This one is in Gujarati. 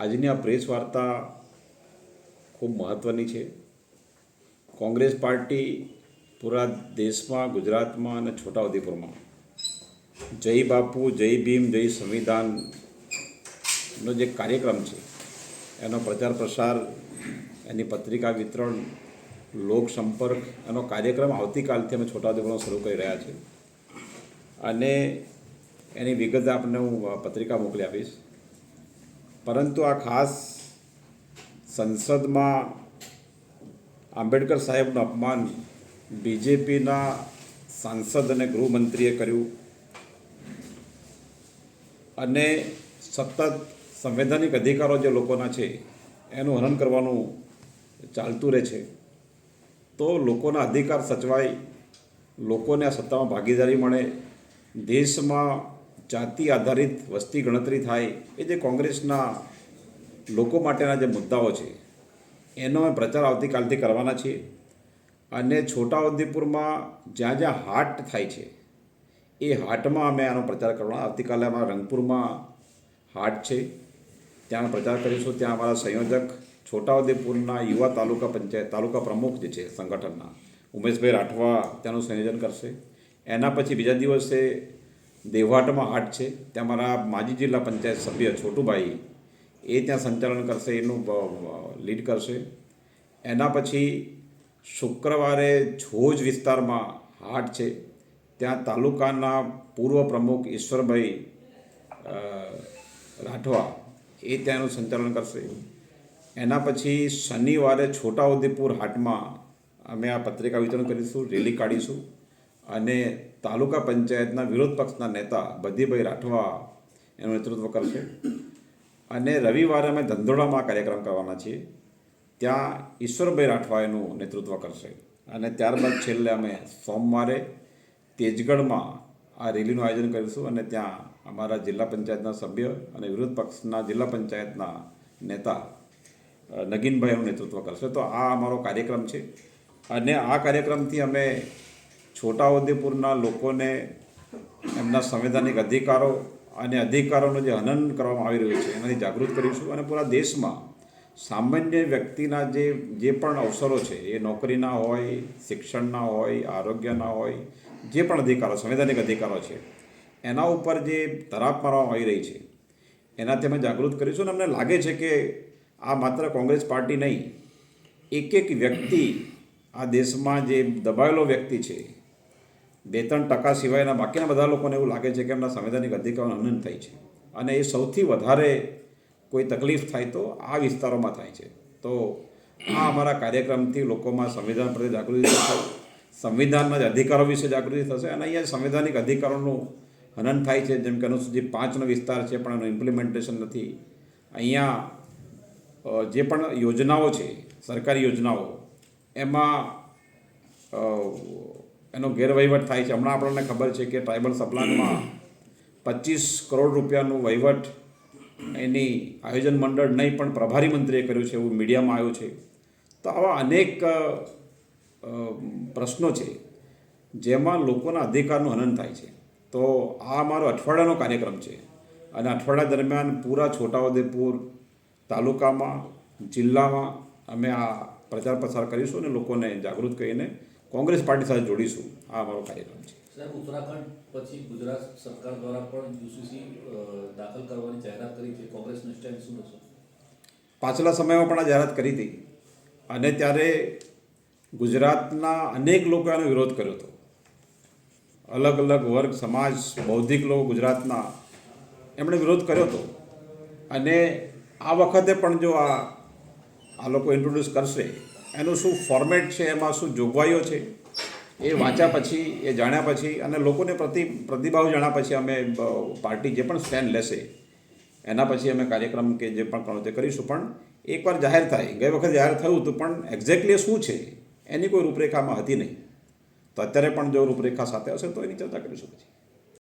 આજની આ પ્રેસ વાર્તા ખૂબ મહત્ત્વની છે. કોંગ્રેસ પાર્ટી પૂરા દેશમાં, ગુજરાતમાં અને છોટાઉદેપુરમાં. જય બાપુ, જય ભીમ, જય સંવિધાનનો જે કાર્યક્રમ છે, એનો પ્રચાર પ્રસાર, એની પત્રિકા વિતરણ, લોક સંપર્ક, એનો કાર્યક્રમ આવતીકાલથી અમે છોટાઉદેપુરમાં શરૂ કરી રહ્યા છીએ. અને એની વિગત આપને હું પત્રિકા મોકલી આપીશ. પરંતુ આ ખાસ સંસદમાં આંબેડકર સાહેબનું અપમાન બીજેપીના સાંસદ અને ગૃહમંત્રીએ કર્યું. અને સતત સંવૈધાનિક અધિકારો જે લોકોના છે, એનું હનન કરવાનું ચાલતું રહે છે. તો લોકોના અધિકાર સચવાય, લોકોને આ સત્તામાં ભાગીદારી મળે, દેશમાં જાતિ આધારિત વસ્તી ગણતરી થાય એ જે કોંગ્રેસના લોકો માટેના જે મુદ્દાઓ છે, એનો અમે પ્રચાર આવતીકાલથી કરવાના છીએ. અને છોટાઉદેપુરમાં જ્યાં જ્યાં હાટ થાય છે, એ હાટમાં અમે આનો પ્રચાર કરવાનો. આવતીકાલે અમારા રંગપુરમાં હાટ છે. ત્યાં પ્રચાર કરીશું. ત્યાં અમારા સંયોજક છોટાઉદેપુરના યુવા તાલુકા પંચાયત, તાલુકા પ્રમુખ જે છે સંગઠનના, ઉમેશભાઈ રાઠવા ત્યાંનું સંયોજન કરશે. એના પછી બીજા દિવસે દેવહાટમાં હાટ છે. ત્યાં મારા માજી જિલ્લા પંચાયત સભ્ય છોટુભાઈ એ ત્યાં સંચાલન કરશે, એનું લીડ કરશે. એના પછી શુક્રવારે જોજ વિસ્તારમાં હાટ છે. ત્યાં તાલુકાના પૂર્વ પ્રમુખ ઈશ્વરભાઈ રાઠવા એ ત્યાંનું સંચાલન કરશે. એના પછી શનિવારે છોટાઉદેપુર હાટમાં અમે આ પત્રિકા વિતરણ કરીશું, રેલી કાઢીશું અને તાલુકા પંચાયતના વિરોધ પક્ષના નેતા બધીભાઈ રાઠવા એનું નેતૃત્વ કરશે. અને રવિવારે અમે ધંધોળામાં કાર્યક્રમ કરવાના છીએ. ત્યાં ઈશ્વરભાઈ રાઠવા એનું નેતૃત્વ કરશે. અને ત્યારબાદ છેલ્લે અમે સોમવારે તેજગઢમાં આ રેલીનું આયોજન કરીશું અને ત્યાં અમારા જિલ્લા પંચાયતના સભ્ય અને વિરોધ પક્ષના જિલ્લા પંચાયતના નેતા નગીનભાઈનું નેતૃત્વ કરશે. તો આ અમારો કાર્યક્રમ છે. અને આ કાર્યક્રમથી અમે છોટાઉદેપુરના લોકોને એમના સંવૈધાનિક અધિકારો અને અધિકારોનું જે હનન કરવામાં આવી રહ્યું છે, એનાથી જાગૃત કરીશું અને પૂરા દેશમાં સામાન્ય વ્યક્તિના જે જે પણ અવસરો છે, એ નોકરીના હોય, શિક્ષણના હોય, આરોગ્યના હોય, જે પણ અધિકારો, સંવૈધાનિક અધિકારો છે, એના ઉપર જે તરાપ મારવામાં આવી રહી છે, એનાથી અમે જાગૃત કરીશું અને અમને લાગે છે કે આ માત્ર કોંગ્રેસ પાર્ટી નહીં, એક એક વ્યક્તિ આ દેશમાં જે દબાયેલો વ્યક્તિ છે બે ત્રણ ટકા સિવાયના બાકીના બધા લોકોને એવું લાગે છે કે એમના સંવૈધાનિક અધિકારોનું હનન થાય છે. અને એ સૌથી વધારે કોઈ તકલીફ થાય તો આ વિસ્તારોમાં થાય છે. તો આ અમારા કાર્યક્રમથી લોકોમાં સંવિધાન પ્રત્યે જાગૃતિ થશે સંવિધાનના જ અધિકારો વિશે જાગૃતિ થશે અને અહીંયા સંવૈધાનિક અધિકારોનું હનન થાય છે. જેમ કે અનુસૂચિત પાંચનો વિસ્તાર છે, પણ એનું ઇમ્પ્લિમેન્ટેશન નથી. અહીંયા જે પણ યોજનાઓ છે, સરકારી યોજનાઓ, એમાં એનો ગેરવહીવટ થાય છે. હમણાં આપણને ખબર છે કે ટ્રાઇબલ સપ્લાનમાં પચીસ કરોડ રૂપિયાનું વહીવટ એની આયોજન મંડળ નહીં, પણ પ્રભારી મંત્રીએ કર્યું છે એવું મીડિયામાં આવ્યું છે. તો આવા અનેક પ્રશ્નો છે, જેમાં લોકોના અધિકારનું હનન થાય છે. તો આ અમારો અઠવાડિયાનો કાર્યક્રમ છે. અને અઠવાડિયા દરમિયાન પૂરા છોટાઉદેપુર તાલુકામાં, જિલ્લામાં અમે આ પ્રચાર પ્રસાર કરીશું અને લોકોને જાગૃત કરીને કોંગ્રેસ પાર્ટી સાથે જોડીશું. આ અમારો કાર્યક્રમ છે. સાહેબ ઉત્તરાખંડ પછી ગુજરાત સરકાર દ્વારા પણ યુસીસી દાખલ કરવાની જાહેરાત કરી છે. કોંગ્રેસનું સ્ટેન્ડ શું હશે પાછલા સમયમાં પણ આ જાહેરાત કરી હતી. અને ત્યારે ગુજરાતના અનેક લોકો આનો વિરોધ કર્યો હતો. અલગ અલગ વર્ગ સમાજ બૌદ્ધિક લોકો ગુજરાતના એમણે વિરોધ કર્યો હતો. અને આ વખતે પણ જો આ આ લોકો ઇન્ટ્રોડ્યુસ કરશે એનું શું ફોર્મેટ છે, એમાં શું જોગવાઈઓ છે, એ વાંચ્યા પછી, એ જાણ્યા પછી અને લોકોને પ્રતિ, પ્રતિભાવ જાણ્યા પછી અમે પાર્ટી જે પણ સ્ટેન્ડ લેશે, એના પછી અમે કાર્યક્રમ કે જે પણ તે કરીશું. પણ એકવાર જાહેર થાય, ગઈ વખત જાહેર થયું હતું, પણ એક્ઝેક્ટલી શું છે, એની કોઈ રૂપરેખામાં હતી નહીં. તો અત્યારે પણ જો રૂપરેખા સાથે હશે, તો એની ચર્ચા કરીશું પછી